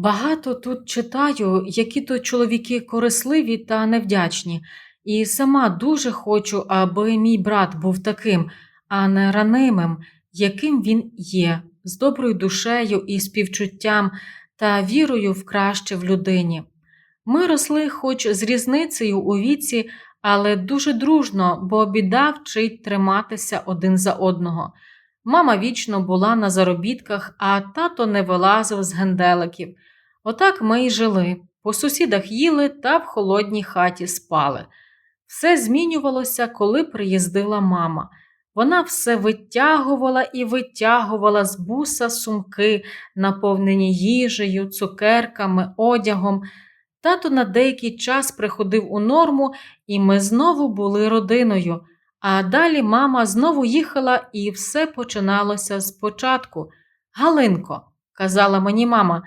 Багато тут читаю, які то чоловіки корисливі та невдячні, і сама дуже хочу, аби мій брат був таким, а не ранимим, яким він є, з доброю душею і співчуттям та вірою в краще в людині. Ми росли хоч з різницею у віці, але дуже дружно, бо біда вчить триматися один за одного. Мама вічно була на заробітках, а тато не вилазив з генделиків. Отак ми й жили, по сусідах їли та в холодній хаті спали. Все змінювалося, коли приїздила мама. Вона все витягувала і витягувала з буса сумки, наповнені їжею, цукерками, одягом. Тато на деякий час приходив у норму, і ми знову були родиною. А далі мама знову їхала, і все починалося спочатку. Галинко, казала мені мама,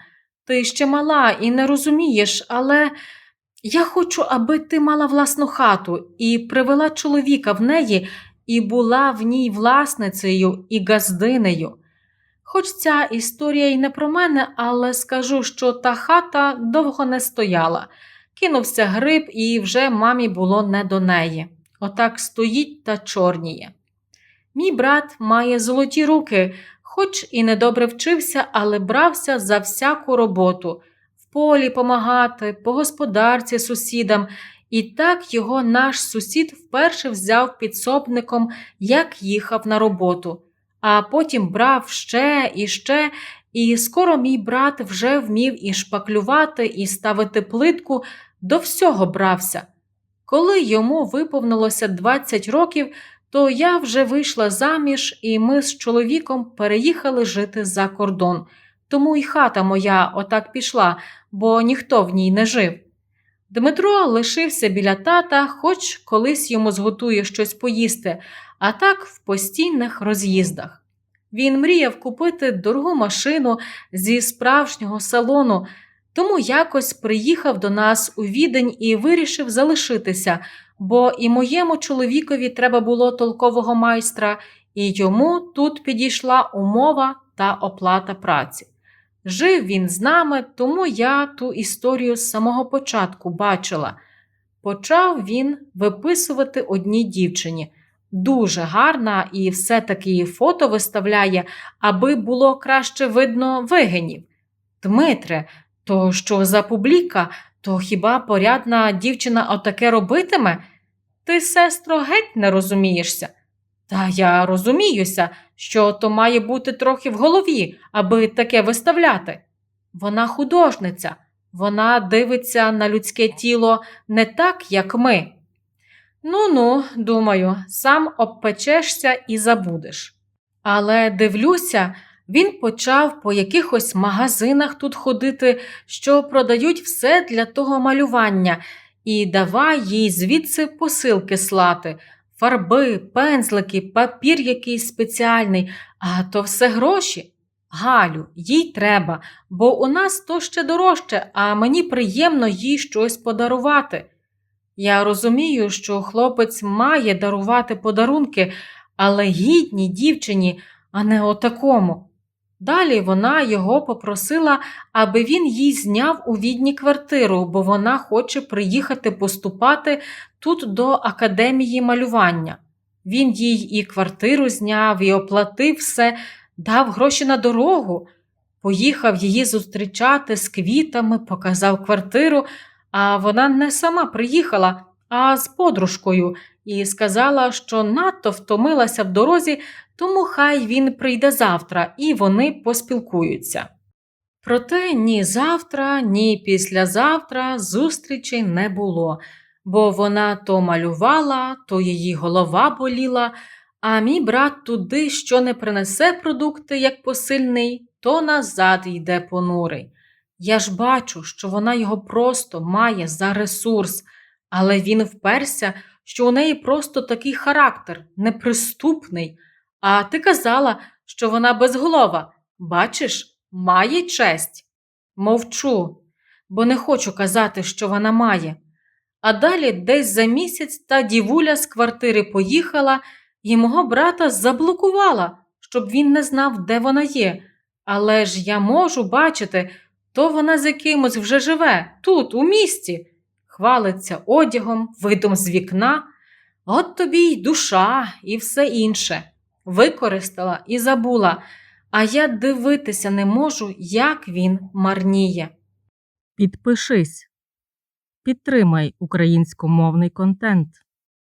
ти ще мала і не розумієш, але я хочу, аби ти мала власну хату і привела чоловіка в неї і була в ній власницею і газдинею. Хоч ця історія й не про мене, але скажу, що та хата довго не стояла. Кинувся гриб, і вже мамі було не до неї. Отак стоїть та чорніє. Мій брат має золоті руки, хоч і недобре вчився, але брався за всяку роботу в полі помагати, по господарці сусідам, і так його наш сусід вперше взяв підсобником, як їхав на роботу, а потім брав ще і ще, і скоро мій брат вже вмів і шпаклювати, і ставити плитку, до всього брався. Коли йому виповнилося 20 років, то я вже вийшла заміж, і ми з чоловіком переїхали жити за кордон. Тому й хата моя отак пішла, бо ніхто в ній не жив. Дмитро лишився біля тата, хоч колись йому зготує щось поїсти, а так в постійних роз'їздах. Він мріяв купити дорогу машину зі справжнього салону, тому якось приїхав до нас у відень і вирішив залишитися, бо і моєму чоловікові треба було толкового майстра, і йому тут підійшла умова та оплата праці. Жив він з нами, тому я ту історію з самого початку бачила. Почав він виписувати одній дівчині. Дуже гарна і все-таки фото виставляє, аби було краще видно вигинів. Дмитре, то що за публіка, то хіба порядна дівчина отаке робитиме? Ти, сестро, геть не розумієшся. Та я розуміюся, що то має бути трохи в голові, аби таке виставляти. Вона художниця, вона дивиться на людське тіло не так, як ми. Ну ну, думаю, сам обпечешся і забудеш. Але дивлюся, він почав по якихось магазинах тут ходити, що продають все для того малювання, і давай їй звідси посилки слати фарби, пензлики, папір якийсь спеціальний, а то все гроші. Галю, їй треба, бо у нас то ще дорожче, а мені приємно їй щось подарувати. Я розумію, що хлопець має дарувати подарунки, але гідній дівчині, а не отакому. Далі вона його попросила, аби він їй зняв у відні квартиру, бо вона хоче приїхати поступати тут до академії малювання. Він їй і квартиру зняв, і оплатив все, дав гроші на дорогу. Поїхав її зустрічати з квітами, показав квартиру, а вона не сама приїхала, а з подружкою, і сказала, що надто втомилася в дорозі, тому хай він прийде завтра і вони поспілкуються. Проте ні завтра, ні післязавтра зустрічей не було, бо вона то малювала, то її голова боліла, а мій брат туди, що не принесе продукти як посильний, то назад йде понурий. Я ж бачу, що вона його просто має за ресурс, але він вперся, що у неї просто такий характер, неприступний. А ти казала, що вона безголова. Бачиш, має честь. Мовчу, бо не хочу казати, що вона має. А далі десь за місяць та дівуля з квартири поїхала і мого брата заблокувала, щоб він не знав, де вона є. Але ж я можу бачити, То вона з якимось вже живе, тут, у місті, хвалиться одягом, видом з вікна. От тобі й душа, і все інше. Використала і забула, а я дивитися не можу, як він марніє. Підпишись. Підтримай українськомовний контент.